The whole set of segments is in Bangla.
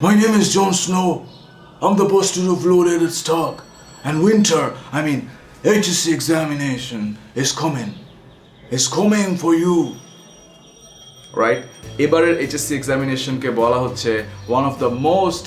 My name is Jon Snow. I'm the bastard of Lord Eddard Stark. And winter, I mean, HSC examination is coming. It's coming for you. Right এবারের এইচএসসি এক্সামিনেশনকে বলা হচ্ছে one of the most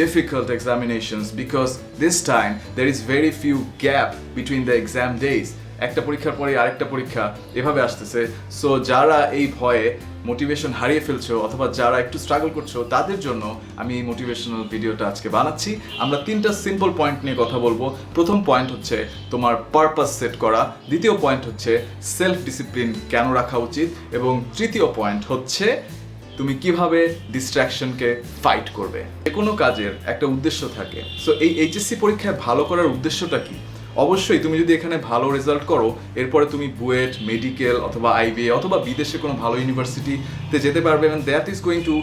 difficult examinations because this time there is very few gap between the exam days একটা পরীক্ষার পরে আরেকটা পরীক্ষা এভাবে আসতেছে। সো যারা এই ভয়ে মোটিভেশন হারিয়ে ফেলছো অথবা যারা একটু স্ট্রাগল করছ, তাদের জন্য আমি এই মোটিভেশনাল ভিডিওটা আজকে বানাচ্ছি। আমরা তিনটা সিম্পল পয়েন্ট নিয়ে কথা বলব। প্রথম পয়েন্ট হচ্ছে তোমার পারপাস সেট করা। দ্বিতীয় পয়েন্ট হচ্ছে সেলফ ডিসিপ্লিন কেন রাখা উচিত? এবং তৃতীয় পয়েন্ট হচ্ছে তুমি কীভাবে ডিস্ট্রাকশনকে ফাইট করবে? যে কোনো কাজের একটা উদ্দেশ্য থাকে। সো এই এইচএসসি পরীক্ষায় ভালো করার উদ্দেশ্যটা কি? অবশ্যই তুমি যদি এখানে ভালো রেজাল্ট করো, এরপরে তুমি বুয়েট মেডিকেল অথবা আইবিএ অথবা বিদেশে কোনো ভালো ইউনিভার্সিটিতে যেতে পারবে এবং that is going to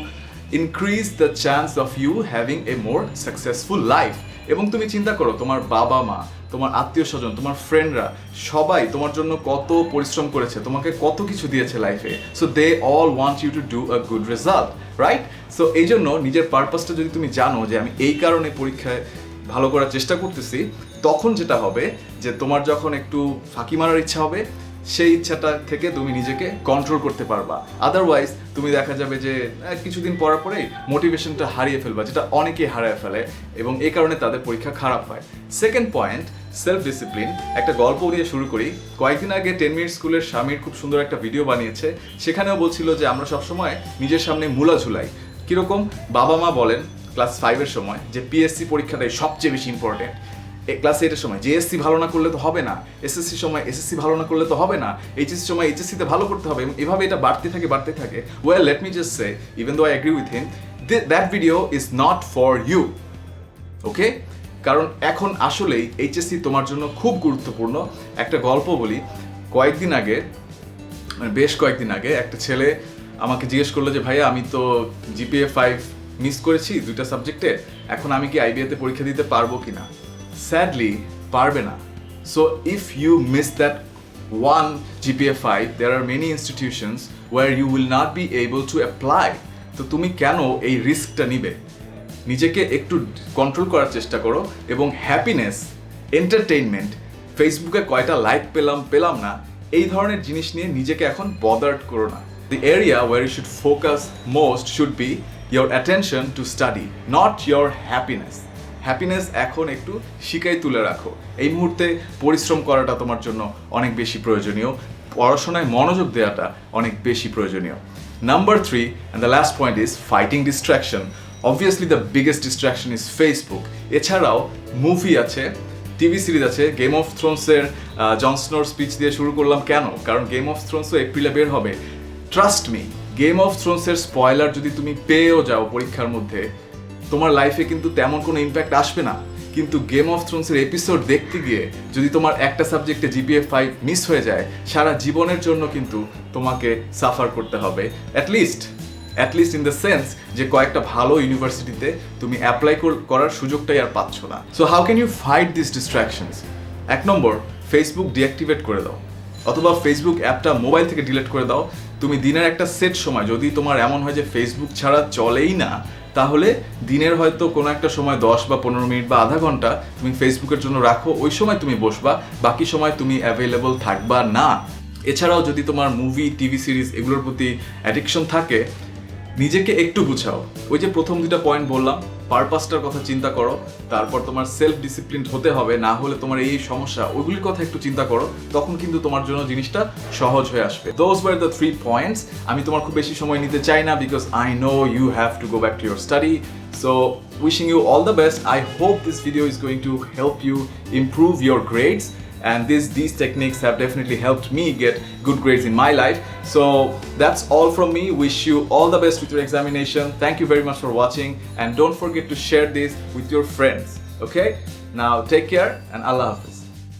increase the chance of you having a more successful life এবং তুমি চিন্তা করো, তোমার বাবা মা, তোমার আত্মীয় স্বজন, তোমার ফ্রেন্ডরা সবাই তোমার জন্য কত পরিশ্রম করেছে, তোমাকে কত কিছু দিয়েছে লাইফে so they all want you to do a good result right so এই জন্য নিজের পারপাসটা যদি তুমি জানো যে আমি এই কারণে পরীক্ষায় ভালো করার চেষ্টা করতেছি, তখন যেটা হবে যে তোমার যখন একটু ফাঁকি মারার ইচ্ছা হবে, সেই ইচ্ছাটা থেকে তুমি নিজেকে কন্ট্রোল করতে পারবা। আদারওয়াইজ তুমি দেখা যাবে যে কিছুদিন পরার পরেই মোটিভেশনটা হারিয়ে ফেলবা, যেটা অনেকেই হারিয়ে ফেলে এবং এই কারণে তাদের পরীক্ষা খারাপ হয়। সেকেন্ড পয়েন্ট সেলফ ডিসিপ্লিন একটা গল্প দিয়ে শুরু করি। কয়েকদিন আগে টেন মিনিট স্কুলের স্বামীর খুব সুন্দর একটা ভিডিও বানিয়েছে। সেখানেও বলছিল যে, আমরা সবসময় নিজের সামনে মূলা ঝুলাই। কীরকম? বাবা মা বলেন ক্লাস ফাইভের সময় যে পিএসসি পরীক্ষাটাই সবচেয়ে বেশি ইম্পর্টেন্ট এ ক্লাস এইটের সময় জেএসসি ভালো না করলে তো হবে না। এসএসসি সময় এসএসসি ভালো না করলে তো হবে না। এইচএসসি সময় এইচএসসিতে ভালো করতে হবে এভাবে এটা বাড়তে থাকে বাড়তে থাকে। Well let me just say even though I agree with him that video is not for you okay কারণ এখন আসলেই এইচএসসি তোমার জন্য খুব গুরুত্বপূর্ণ। একটা গল্প বলি, কয়েকদিন আগে মানে বেশ কয়েকদিন আগে, একটা ছেলে আমাকে জিজ্ঞেস করল যে, ভাইয়া, আমি তো জিপিএ ফাইভ মিস করেছি দুইটা সাবজেক্টে, এখন আমি কি আইবিএতে পরীক্ষা দিতে পারব কি না স্যাডলি পারবে না। So if you miss that one GPA five there are many institutions where you will not be able to apply তো তুমি কেন এই রিস্কটা নিবে? নিজেকে একটু কন্ট্রোল করার চেষ্টা করো এবং হ্যাপিনেস এন্টারটেইনমেন্ট ফেসবুকে কয়টা লাইক পেলাম পেলাম না, এই ধরনের জিনিস নিয়ে নিজেকে এখন বদার্ট করো না। The area where you should focus most should be your attention to study not your happiness happiness এখন একটু শিকাই তুলে রাখো। এই মুহূর্তে পরিশ্রম করাটা তোমার জন্য অনেক বেশি প্রয়োজনীয়। পড়াশোনায় মনোযোগ দেওয়াটা অনেক বেশি প্রয়োজনীয়। Number three and the last point is fighting distraction obviously the biggest distraction is Facebook এছাড়াও মুভি আছে টিভি সিরিজ আছে গেম অফ থ্রোনসের জন স্নোর স্পিচ দিয়ে শুরু করলাম কেন? কারণ গেম অফ থ্রোনসও এপ্রিলে বের হবে। ট্রাস্ট মি গেম অফ থ্রোনসের স্পয়লার যদি তুমি পেয়েও যাও পরীক্ষার মধ্যে, তোমার লাইফে কিন্তু তেমন কোনো ইম্প্যাক্ট আসবে না। কিন্তু গেম অফ থ্রোনসের এপিসোড দেখতে গিয়ে যদি তোমার একটা সাবজেক্টে জিপিএ ফাইভ মিস হয়ে যায়, সারা জীবনের জন্য কিন্তু তোমাকে সাফার করতে হবে। At least at least in the sense যে কয়েকটা ভালো ইউনিভার্সিটিতে তুমি অ্যাপ্লাই করার সুযোগটাই আর পাচ্ছ না। So how can you fight this distractions এক নম্বর ফেসবুক ডিঅ্যাক্টিভেট করে দাও। অথবা ফেসবুক অ্যাপটা মোবাইল থেকে ডিলিট করে দাও। তুমি দিনের একটা সেট সময়, যদি তোমার এমন হয় যে ফেসবুক ছাড়া চলেই না, তাহলে দিনের হয়তো কোনো একটা সময় দশ বা পনেরো মিনিট বা আধা ঘণ্টা তুমি ফেসবুকের জন্য রাখো, ওই সময় তুমি বসবা, বাকি সময় তুমি অ্যাভেলেবল থাকবা না। এছাড়াও যদি তোমার মুভি টিভি সিরিজ এগুলোর প্রতি অ্যাডিকশন থাকে, নিজেকে একটু গুছাও। ওই যে প্রথম দুটা পয়েন্ট বললাম পারপাসটার কথা চিন্তা করো, তারপর তোমার সেলফ ডিসিপ্লিন হতে হবে, না হলে তোমার এই সমস্যা, ওইগুলির কথা একটু চিন্তা করো, তখন কিন্তু তোমার জন্য জিনিসটা সহজ হয়ে আসবে। Those were the three points আমি তোমার খুব বেশি সময় নিতে চাই না because I know you have to go back to your study so wishing you all the best i hope this video is going to help you improve your grades and this, these techniques have definitely helped me get good grades in my life. So that's all from me. Wish you all the best with your examination. Thank you very much for watching and don't forget to share this with your friends. Okay? Now take care and Allah Hafiz.